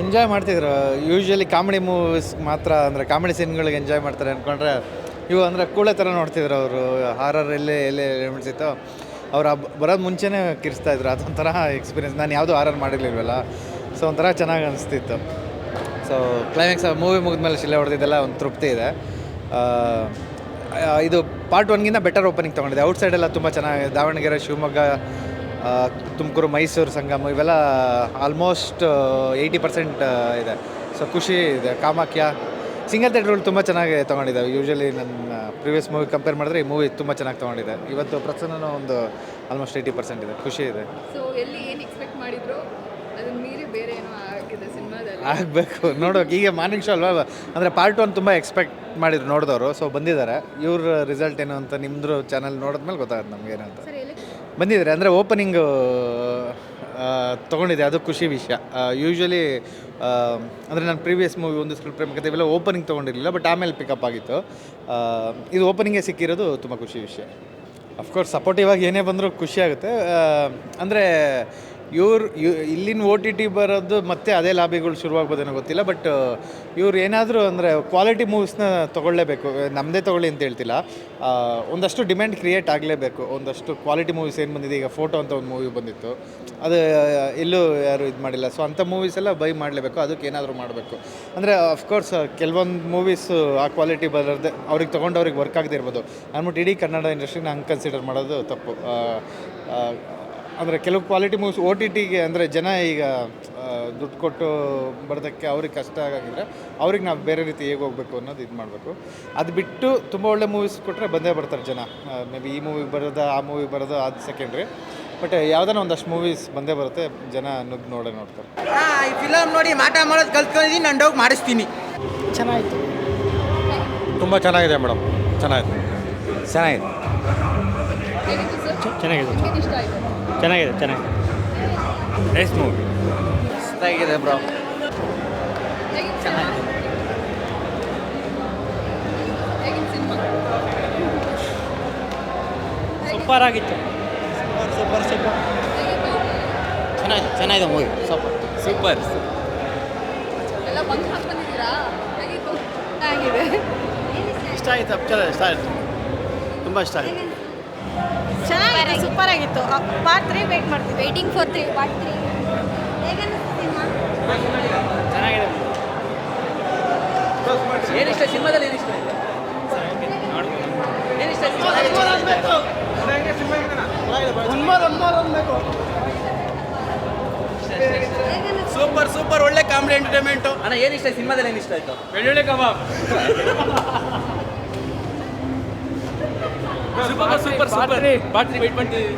Enjoy ಮಾಡ್ತಿದ್ರು. Usually comedy movies ಮಾತ್ರ, ಅಂದರೆ ಕಾಮಿಡಿ ಸೀನ್ಗಳಿಗೆ ಎಂಜಾಯ್ ಮಾಡ್ತಾರೆ ಅಂದ್ಕೊಂಡ್ರೆ ಇವು ಅಂದರೆ ಕೂಳೆ ಥರ ನೋಡ್ತಿದ್ರು ಅವರು. ಹಾರರ್ ಎಲ್ಲೇ, ಎಲ್ಲಿ ಎಲಿಮೆಂಟ್ಸ್ ಅವ್ರು ಬರೋದು ಮುಂಚೆನೇ ಕಿರಿಸ್ತಾ ಇದ್ರು. ಅದೊಂಥರ ಎಕ್ಸ್ಪೀರಿಯನ್ಸ್ ನಾನು ಯಾವುದೂ ಹಾರರ್ ಮಾಡಿರ್ಲಿಲ್ವಲ್ಲ. ಸೊ ಒಂಥರ ಚೆನ್ನಾಗಿ ಅನಿಸ್ತಿತ್ತು. ಸೊ ಕ್ಲೈಮ್ಯಾಕ್ಸ್ ಮೂವಿ ಮುಗಿದ್ಮೇಲೆ ಶಿಲೆ ಹೊಡೆದಿದ್ದೆಲ್ಲ ಒಂದು ತೃಪ್ತಿ ಇದೆ. ಇದು ಪಾರ್ಟ್ ಒನ್ಗಿಂತ ಬೆಟರ್ ಓಪನಿಂಗ್ ತೊಗೊಂಡಿದೆ ಔಟ್ಸೈಡೆಲ್ಲ ತುಂಬ ಚೆನ್ನಾಗಿದೆ ದಾವಣಗೆರೆ, ಶಿವಮೊಗ್ಗ ತುಮಕೂರು ಮೈಸೂರು ಸಂಗಮ ಇವೆಲ್ಲ ಆಲ್ಮೋಸ್ಟ್ ಏಯ್ಟಿ ಪರ್ಸೆಂಟ್ ಇದೆ. ಸೊ ಖುಷಿ ಇದೆ. ಕಾಮಾಖ್ಯ ಸಿಂಗಲ್ ಥಿಯೇಟ್ರ್ಗಳು ತುಂಬ ಚೆನ್ನಾಗಿ ತೊಗೊಂಡಿದ್ದಾವೆ ಯೂಶ್ವಲಿ ನನ್ನ ಪ್ರಿವಿಯಸ್ ಮೂವಿ ಕಂಪೇರ್ ಮಾಡಿದ್ರೆ ಈ ಮೂವಿ ತುಂಬ ಚೆನ್ನಾಗಿ ತೊಗೊಂಡಿದೆ. ಇವತ್ತು ಪ್ರಸನ್ನ ಒಂದು ಆಲ್ಮೋಸ್ಟ್ ಏಯ್ಟಿ ಪರ್ಸೆಂಟ್ ಇದೆ. ಖುಷಿ ಇದೆ. ಸೊ ಎಲ್ಲಿ ಏನು ಎಕ್ಸ್ಪೆಕ್ಟ್ ಮಾಡಿದ್ರು? ಅದನ್ನ ಮೀರಿ ಬೇರೆ ಏನೋ ಆಗಿದೆ ಸಿನಿಮಾದಲ್ಲಿ. ಆಗಬೇಕು. ನೋಡೋಕೆ ಈಗ ಮಾರ್ನಿಂಗ್ ಶೋ ಅಲ್ವಾ? ಅಂದರೆ ಪಾರ್ಟ್ ಒನ್ ತುಂಬ ಎಕ್ಸ್ಪೆಕ್ಟ್ ಮಾಡಿದ್ರು ನೋಡಿದವರು. ಸೊ ಬಂದಿದ್ದಾರೆ. ಇವ್ರ ರಿಸಲ್ಟ್ ಏನು ಅಂತ ನಿಮ್ಮದು ಚಾನಲ್ ನೋಡಿದ್ಮೇಲೆ ಗೊತ್ತಾಗುತ್ತೆ ನಮ್ಗೆ ಏನು ಅಂತ ಸರ್ ಎಲ್ಲಿ ಬಂದಿದ್ದಾರೆ. ಅಂದರೆ ಓಪನಿಂಗ್ ತೊಗೊಂಡಿದೆ. ಅದು ಖುಷಿ ವಿಷಯ. ಯೂಶ್ವಲಿ ಅಂದರೆ ನಾನು ಪ್ರೀವಿಯಸ್ ಮೂವಿ ಒಂದು ಸ್ಕ್ರಿಪ್ಟ್ ಪ್ರೇಮ ಕತೆ ಇವೆಲ್ಲ ಓಪನಿಂಗ್ ತೊಗೊಂಡಿರಲಿಲ್ಲ ಬಟ್ ಆಮೇಲೆ ಪಿಕಪ್ ಆಗಿತ್ತು. ಇದು ಓಪನಿಂಗೇ ಸಿಕ್ಕಿರೋದು ತುಂಬ ಖುಷಿ ವಿಷಯ. ಅಫ್ಕೋರ್ಸ್ ಸಪೋರ್ಟಿವ್ ಆಗಿ ಏನೇ ಬಂದರೂ ಖುಷಿ ಆಗುತ್ತೆ. ಅಂದರೆ ಇವ್ರು ಇಲ್ಲಿನ ಓ ಟಿ ಟಿ ಬರೋದು ಮತ್ತೆ ಅದೇ ಲಾಬಿಗಳು ಶುರುವಾಗ್ಬೋದೇನೋ ಗೊತ್ತಿಲ್ಲ, ಬಟ್ ಇವ್ರು ಏನಾದರೂ ಅಂದರೆ ಕ್ವಾಲಿಟಿ ಮೂವೀಸ್ನ ತೊಗೊಳ್ಳೇಬೇಕು ನಮ್ಮದೇ ತೊಗೊಳ್ಳಿ ಅಂತ ಹೇಳ್ತಿಲ್ಲ. ಒಂದಷ್ಟು ಡಿಮ್ಯಾಂಡ್ ಕ್ರಿಯೇಟ್ ಆಗಲೇಬೇಕು, ಒಂದಷ್ಟು ಕ್ವಾಲಿಟಿ ಮೂವೀಸ್ ಏನು ಬಂದಿದೆ, ಈಗ ಫೋಟೋ ಅಂತ ಒಂದು ಮೂವಿ ಬಂದಿತ್ತು. ಅದು ಎಲ್ಲೂ ಯಾರು ಇದು ಮಾಡಿಲ್ಲ. ಸೊ ಅಂಥ ಮೂವೀಸ್ ಎಲ್ಲ ಬೈ ಮಾಡಲೇಬೇಕು, ಅದಕ್ಕೆ ಏನಾದರೂ ಮಾಡಬೇಕು. ಅಂದರೆ ಅಫ್ಕೋರ್ಸ್ ಕೆಲವೊಂದು ಮೂವೀಸು ಆ ಕ್ವಾಲಿಟಿ ಬರೋದೇ ಅವ್ರಿಗೆ ತೊಗೊಂಡವ್ರಿಗೆ ವರ್ಕ್ ಆಗದೇ ಇರ್ಬೋದು. ಅಂದ್ಬಿಟ್ಟು ಇಡೀ ಕನ್ನಡ ಇಂಡಸ್ಟ್ರಿನ ಹಂಗೆ ಕನ್ಸಿಡರ್ ಮಾಡೋದು ತಪ್ಪು. ಅಂದರೆ ಕೆಲವು ಕ್ವಾಲಿಟಿ ಮೂವೀಸ್ ಓ ಟಿ ಟಿಗೆ ಅಂದರೆ ಜನ ಈಗ ದುಡ್ಡು ಕೊಟ್ಟು ಬರೋದಕ್ಕೆ ಅವ್ರಿಗೆ ಕಷ್ಟ ಆಗಿದ್ರೆ ಅವ್ರಿಗೆ ನಾವು ಬೇರೆ ರೀತಿ ಹೇಗೆ ಹೋಗಬೇಕು ಅನ್ನೋದು ಇದು ಮಾಡಬೇಕು. ಅದು ಬಿಟ್ಟು ತುಂಬ ಒಳ್ಳೆ ಮೂವೀಸ್ ಕೊಟ್ಟರೆ ಬಂದೇ ಬರ್ತಾರೆ ಜನ. ಮೇ ಬಿ ಈ ಮೂವಿ ಬರೋದು ಆ ಮೂವಿ ಬರೋದು ಅದು ಸೆಕೆಂಡ್ರಿ ಬಟ್ ಯಾವ್ದಾನ ಒಂದಷ್ಟು ಮೂವೀಸ್ ಬಂದೇ ಬರುತ್ತೆ ಜನ ನುಗ್ಗಿ ನೋಡೇ ನೋಡ್ತಾರೆ. ಈ ಫಿಲಮ್ ನೋಡಿ ಮಾಟ ಮಾಡೋದು ಕಲ್ತ್ಕೊಂಡಿದ್ದೀನಿ ನಾನು ಹೋಗಿ ಮಾಡಿಸ್ತೀನಿ. ಚೆನ್ನಾಗಿತ್ತು ತುಂಬ ಚೆನ್ನಾಗಿದೆ ಮೇಡಮ್. ಚೆನ್ನಾಗಿದೆ. ಚೆನ್ನಾಗಿದೆ. ಚೆನ್ನಾಗಿದೆ. ಇಷ್ಟ ಆಯಿತು? ಚೆನ್ನಾಗಿದೆ ಚೆನ್ನಾಗಿದೆ. ನೈಸ್ ಮೂವಿ ಚೆನ್ನಾಗಿದೆ ಬ್ರೋ. ಸಿನಿಮಾ ಸೂಪರ್ ಆಗಿತ್ತು. ಸೂಪರ್ ಸೂಪರ್ ಸೂಪರ್ ಚೆನ್ನಾಗಿದೆ ಚೆನ್ನಾಗಿದೆ ಮೂವಿ ಸೂಪರ್ ಸೂಪರ್ ಇಷ್ಟ ಆಯಿತು ಚೆನ್ನಾಗಿ ಇಷ್ಟ ಆಯಿತು. ತುಂಬ ಇಷ್ಟ ಆಯಿತು. ಚೆನ್ನಾಗಿದೆ ಸೂಪರ್ ಆಗಿತ್ತು. ಪಾರ್ಟ್ ತ್ರೀ ವೇಟ್ ಮಾಡ್ತೀವಿ. Waiting for three part three ಚೆನ್ನಾಗಿದೆ. ಏನಿಷ್ಟ ಸಿನಿಮಾದಲ್ಲಿ ಏನಿಷ್ಟ ಏನಿಷ್ಟ ಸೂಪರ್ ಸೂಪರ್ ಒಳ್ಳೆ ಕಾಮಿಡಿ ಎಂಟರ್ಟೈನ್ಮೆಂಟ್. ಅಣ್ಣ ಏನಿಷ್ಟ ಸಿನಿಮಾದಲ್ಲಿ ಏನಿಷ್ಟ ಆಯ್ತು? ಬೆಳ್ಳುಳ್ಳಿ ಕಬಾಬ್. ಸೂಪರ್ ಸೂಪರ್ ಸೂಪರ್ ಬಾಟ್ರಿ ವೆಯ್ಟ್ ಮಾಡ್ತೀವಿ